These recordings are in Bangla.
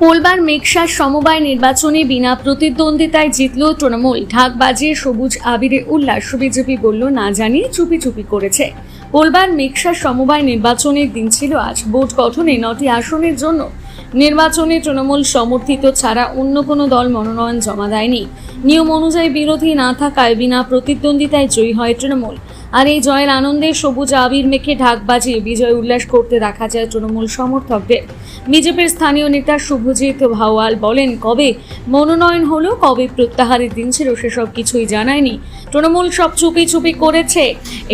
পোলবার মেঘসার সমবায় নির্বাচনে বিনা প্রতিদ্বন্দ্বিতায় জিতল তৃণমূল। ঢাক বাজিয়ে সবুজ আবিরে উল্লাস, বিজেপি বলল, না জানিয়ে চুপি চুপি করেছে। পোলবার মেঘসার সমবায় নির্বাচনের দিন ছিল আজ। ভোট গঠনে নটি আসনের জন্য নির্বাচনে তৃণমূল সমর্থিত ছাড়া অন্য কোনো দল মনোনয়ন জমা দেয়নি। নিয়ম অনুযায়ী বিরোধী না থাকায় বিনা প্রতিদ্বন্দ্বিতায় জয়ী হয় তৃণমূল। আর এই জয়ের আনন্দে সবুজ আবির মেখে ঢাক বাজিয়ে বিজয় উল্লাস করতে দেখা যায় তৃণমূল সমর্থকদের। বিজেপির স্থানীয় নেতা শুভজিৎ ভাওয়াল বলেন, কবে মনোনয়ন হলো, কবে প্রত্যাহারের দিন ছিল, সেসব কিছুই জানায়নি। তৃণমূল সব চুপি চুপি করেছে,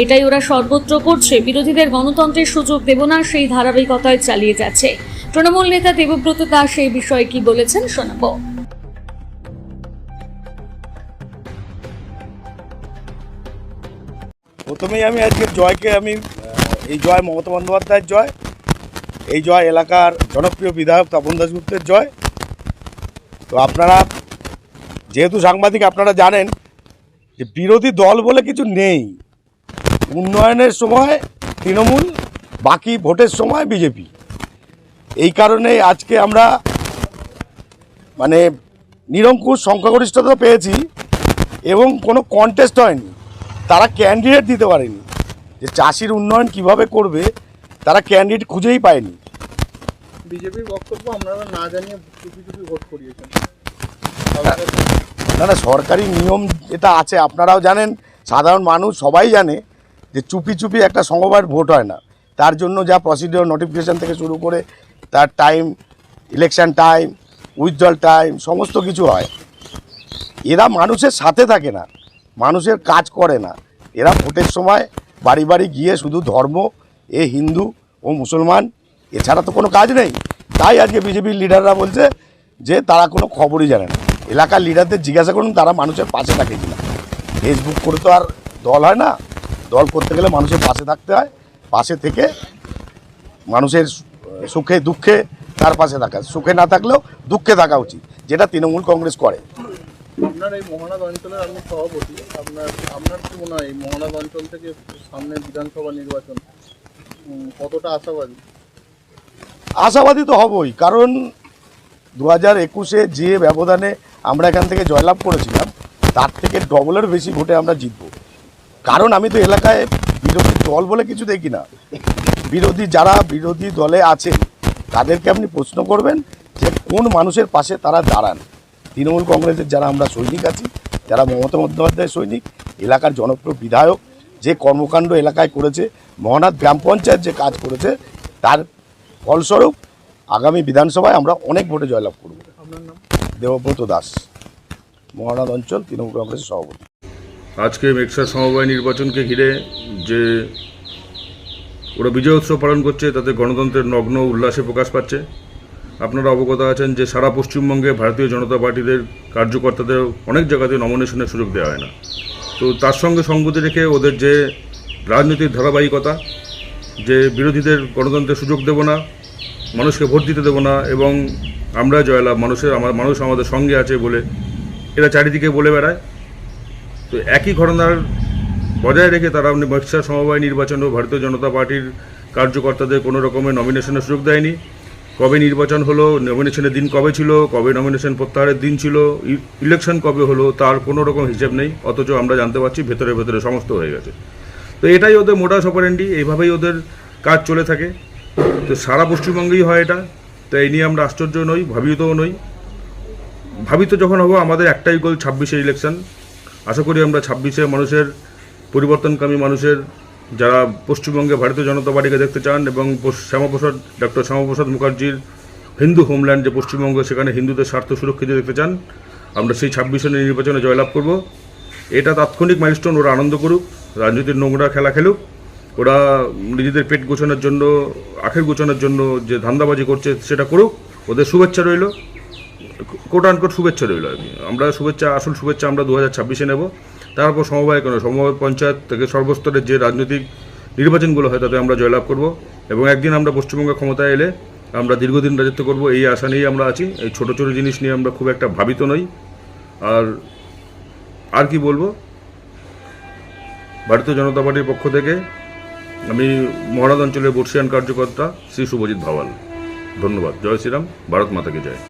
এটাই ওরা সর্বত্র করছে। বিরোধীদের গণতন্ত্রের সুযোগ দেব না, সেই ধারাবাহিকতায় চালিয়ে যাচ্ছে। তৃণমূল নেতা দেবব্রত দাস এই বিষয়ে কি বলেছেন, শোনাবো। প্রথমেই আমি আজকে জয়কে আমি এই জয় মমতা বন্দ্যোপাধ্যায়ের জয়, এই জয় এলাকার জনপ্রিয় বিধায়ক তপন দাসগুপ্তের জয়। তো আপনারা, যেহেতু সাংবাদিক আপনারা জানেন যে বিরোধী দল বলে কিছু নেই। উন্নয়নের সময় তৃণমূল, বাকি ভোটের সময় বিজেপি। এই কারণে আজকে আমরা মানে নিরঙ্কুশ সংখ্যাগরিষ্ঠতা পেয়েছি এবং কোনো কন্টেস্ট হয়নি। তারা ক্যান্ডিডেট দিতে পারেনি। যে চাষির উন্নয়ন কীভাবে করবে তারা ক্যান্ডিডেট খুঁজেই পায়নি। বিজেপির বক্তব্য আপনারা না জানিয়ে চুপি চুপি ভোট করিয়েছেন। না না সরকারি নিয়ম যেটা আছে আপনারাও জানেন সাধারণ মানুষ সবাই জানে যে চুপি চুপি একটা সমবায়ের ভোট হয় না। তার জন্য যা প্রসিডিওর নোটিফিকেশান থেকে শুরু করে তার time election time withdrawal time সমস্ত কিছু হয়। এরা মানুষের সাথে থাকে না। মানুষের কাজ করে না। এরা ভোটের সময় বাড়ি বাড়ি গিয়ে শুধু ধর্ম, এ হিন্দু ও মুসলমান, এছাড়া তো কোনো কাজ নেই। তাই আজকে বিজেপির লিডাররা বলছে যে তারা কোনো খবরই জানে না। এলাকার লিডারদের জিজ্ঞাসা করুন, তারা মানুষের পাশে থাকে কিনা। ফেসবুক করে তো আর দল হয় না। দল করতে গেলে মানুষের পাশে থাকতে হয়। পাশে থেকে মানুষের সুখে, দুঃখে তার পাশে থাকা। সুখে না থাকলেও দুঃখে থাকা উচিত, যেটা তৃণমূল কংগ্রেস করে। আপনার এই মহানাদ অঞ্চলের আপনি সভাপতি। আপনার আপনার কি মনে হয় মহানাদ অঞ্চল থেকে সামনে বিধানসভা নির্বাচন কতটা আশাবাদী? আশাবাদী তো হবই, কারণ দু হাজার একুশে যে ব্যবধানে আমরা এখান থেকে জয়লাভ করেছিলাম, তার থেকে ডবলের বেশি ভোটে আমরা জিতব। কারণ আমি তো এলাকায় বিরোধী দল বলে কিছু দেখি না। বিরোধী যারা বিরোধী দলে আছে তাদেরকে আপনি প্রশ্ন করবেন যে কোন মানুষের পাশে তারা দাঁড়ান। তৃণমূল কংগ্রেসের যারা আমরা সৈনিক আছি যারা মমতা বন্দ্যোপাধ্যায় সৈনিক এলাকার জনপ্রিয় বিধায়ক যে কর্মকাণ্ড এলাকায় করেছে মহানাথ গ্রাম পঞ্চায়েত যে কাজ করেছে তার ফলস্বরূপ আগামী বিধানসভায় আমরা অনেক ভোটে জয়লাভ করব। আপনার দেবব্রত দাস মহানাথ অঞ্চল তৃণমূল কংগ্রেসের সভাপতি। আজকে মেক্সার সমবায় নির্বাচনকে ঘিরে যে ওরা বিজয় উৎসব পালন করছে তাতে গণতন্ত্রের নগ্ন উল্লাসে প্রকাশ পাচ্ছে। আপনারা অবগত আছেন যে সারা পশ্চিমবঙ্গে ভারতীয় জনতা পার্টিদের কার্যকর্তাদের অনেক জায়গাতে নমিনেশনের সুযোগ দেওয়া হয় না। তো তার সঙ্গে সঙ্গতি রেখে ওদের যে রাজনৈতিক ধারাবাহিকতা, যে বিরোধীদের গণতন্ত্রের সুযোগ দেব না, মানুষকে ভোট দিতে দেবো না, এবং আমরা জয়লাভ, মানুষের আমার, মানুষ আমাদের সঙ্গে আছে বলে এরা চারিদিকে বলে বেড়ায়। তো একই ঘটনার বজায় রেখে তারা মহিষা সমবায় নির্বাচন ও ভারতীয় জনতা পার্টির কার্যকর্তাদের কোনো রকমের নমিনেশনের সুযোগ দেয়নি। কবে নির্বাচন হলো নমিনেশনের দিন কবে ছিল, কবে নমিনেশন প্রত্যাহারের দিন ছিল ইলেকশন কবে হলো, তার কোনো রকম হিসেব নেই, অথচ আমরা জানতে পারছি ভেতরে ভেতরে সমস্ত হয়ে গেছে। তো এটাই ওদের মোটাস অপারেন্ডি এইভাবেই ওদের কাজ চলে থাকে। তো সারা পশ্চিমবঙ্গেই হয় এটা, তো এই নিয়ে আমরা আশ্চর্য নই, ভাবিতও নই। ভাবিত যখন হব, আমাদের একটাই গোল ছাব্বিশে ইলেকশন আশা করি আমরা ছাব্বিশে মানুষের, পরিবর্তনকামী মানুষের যারা পশ্চিমবঙ্গে ভারতীয় জনতা পার্টিকে দেখতে চান এবং শ্যামাপ্রসাদ, ডক্টর শ্যামাপ্রসাদ মুখার্জির হিন্দু হোমল্যান্ড যে পশ্চিমবঙ্গ, সেখানে হিন্দুদের স্বার্থ সুরক্ষিত দেখতে চান, আমরা সেই ছাব্বিশে নির্বাচনে জয়লাভ করব। এটা তাৎক্ষণিক মাইলস্টোন ওরা আনন্দ করুক, রাজনীতির নোংরা খেলা খেলুক, ওরা নিজেদের পেট গোছানোর জন্য, আখের গোছানোর জন্য যে ধান্দাবাজি করছে, সেটা করুক। ওদের শুভেচ্ছা রইল। কোট আনকোট শুভেচ্ছা রইল আমরা শুভেচ্ছা, আসল শুভেচ্ছা আমরা দু হাজার ছাব্বিশে নেব। তারপর সমবায় কেন সমবায় পঞ্চায়েত থেকে সর্বস্তরের যে রাজনৈতিক নির্বাচনগুলো হয় তাতে আমরা জয়লাভ করব এবং একদিন আমরা পশ্চিমবঙ্গে ক্ষমতায় এলে আমরা দীর্ঘদিন রাজত্ব করব, এই আশা নিয়েই আমরা আছি। এই ছোটো ছোটো জিনিস নিয়ে আমরা খুব একটা ভাবিত নই। আর আর কি বলব? ভারতীয় জনতা পার্টির পক্ষ থেকে আমি মহারাজ অঞ্চলের বর্ষিয়ান কার্যকর্তা শ্রী শুভজিৎ ভাওয়াল। ধন্যবাদ। জয় শ্রীরাম। ভারত মাতাকে জয়।